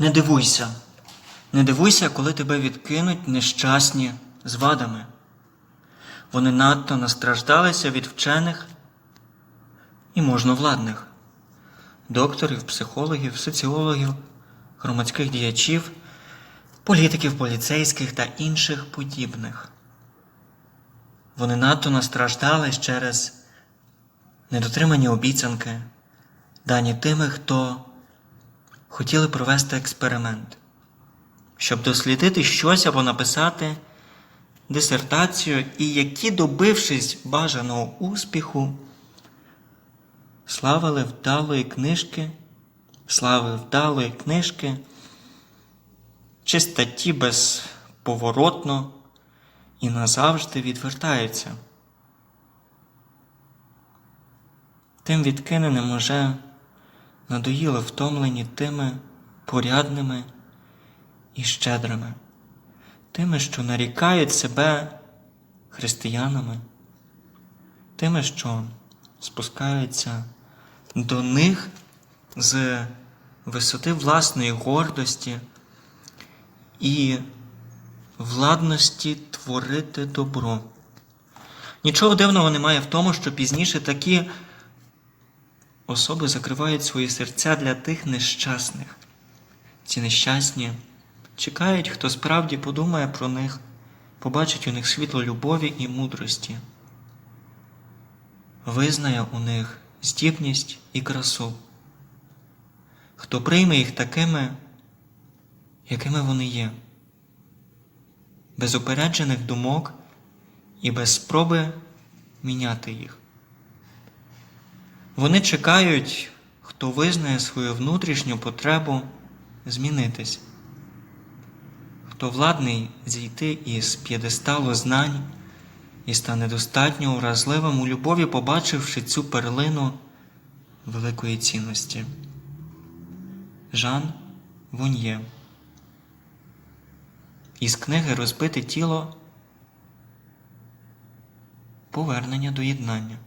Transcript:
Не дивуйся, не дивуйся, коли тебе відкинуть нещасні з вадами. Вони надто настраждалися від вчених і можновладних, докторів, психологів, соціологів, громадських діячів, політиків, поліцейських та інших подібних. Вони надто настраждались через недотримані обіцянки, дані тими, хто хотіли провести експеримент, щоб дослідити щось або написати дисертацію, і які, добившись бажаного успіху, славили вдалої книжки, слави вдалої книжки, чи статті безповоротно і назавжди відвертаються. Тим відкиненим уже надоїли втомлені тими порядними і щедрими, тими, що нарікають себе християнами, тими, що спускаються до них з висоти власної гордості і владності творити добро. Нічого дивного немає в тому, що пізніше такі особи закривають свої серця для тих нещасних. Ці нещасні чекають, хто справді подумає про них, побачить у них світло любові і мудрості, визнає у них здібність і красу. Хто прийме їх такими, якими вони є, без упереджених думок і без спроби міняти їх. Вони чекають, хто визнає свою внутрішню потребу змінитись, хто владний зійти із п'єдесталу знань і стане достатньо уразливим у любові, побачивши цю перлину великої цінності. Жан Вон'є із книги Розбите тіло Повернення до єднання.